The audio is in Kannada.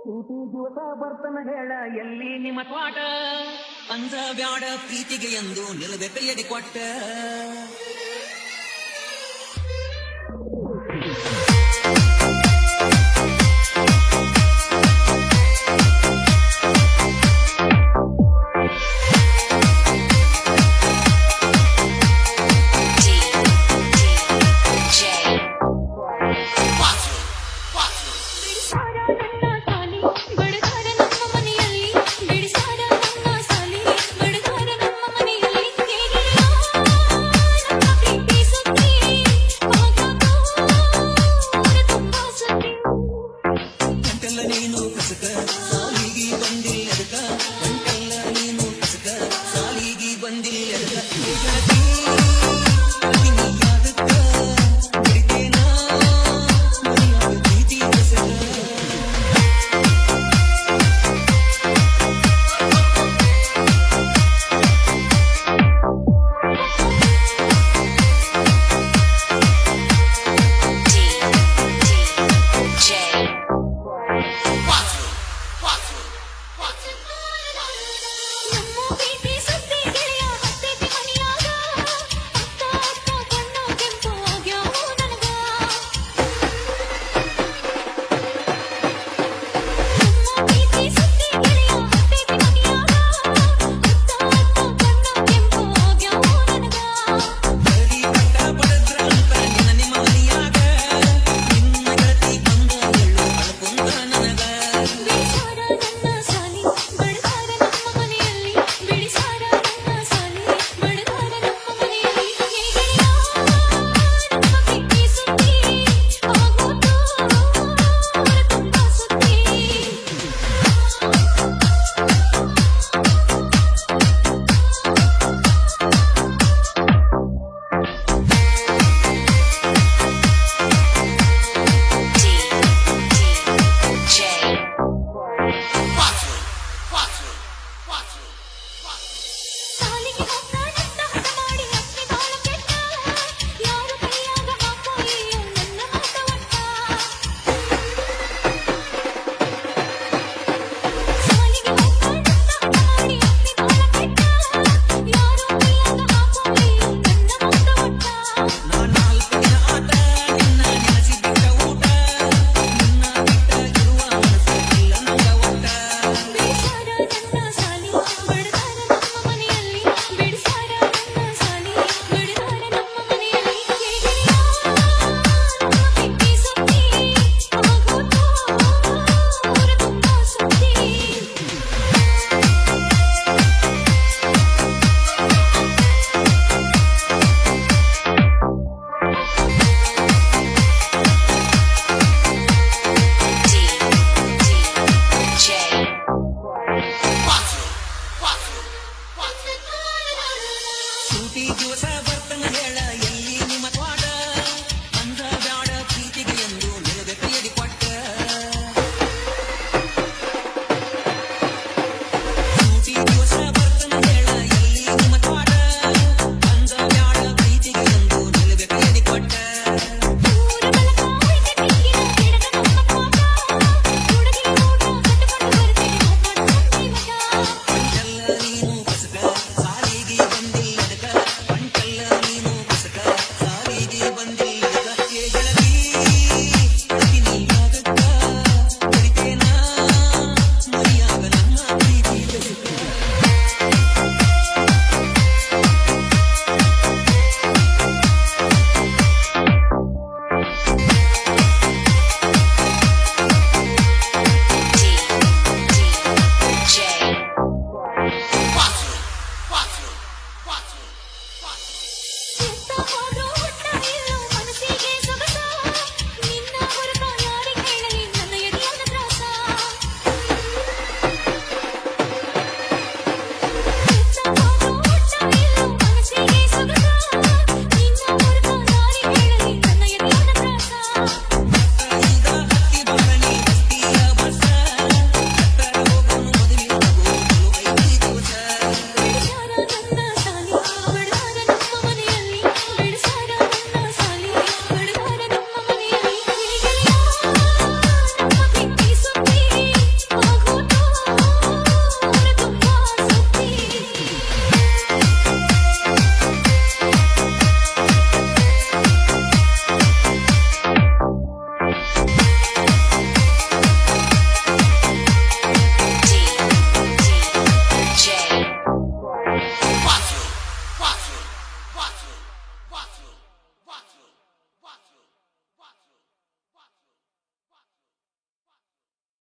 ಸೂಟಿ ದಿವಸ ಬರ್ತನ ಹೇಳ ಎಲ್ಲಿ ನಿಮ್ಮ ತ್ವಾಟ ಅಂದ ಬ್ಯಾಡ ಪ್ರೀತಿಗೆ ಎಂದು ನಿಲ್ಲದೆ ಕೈಯಡಿ ಕೊಟ್ಟ. dil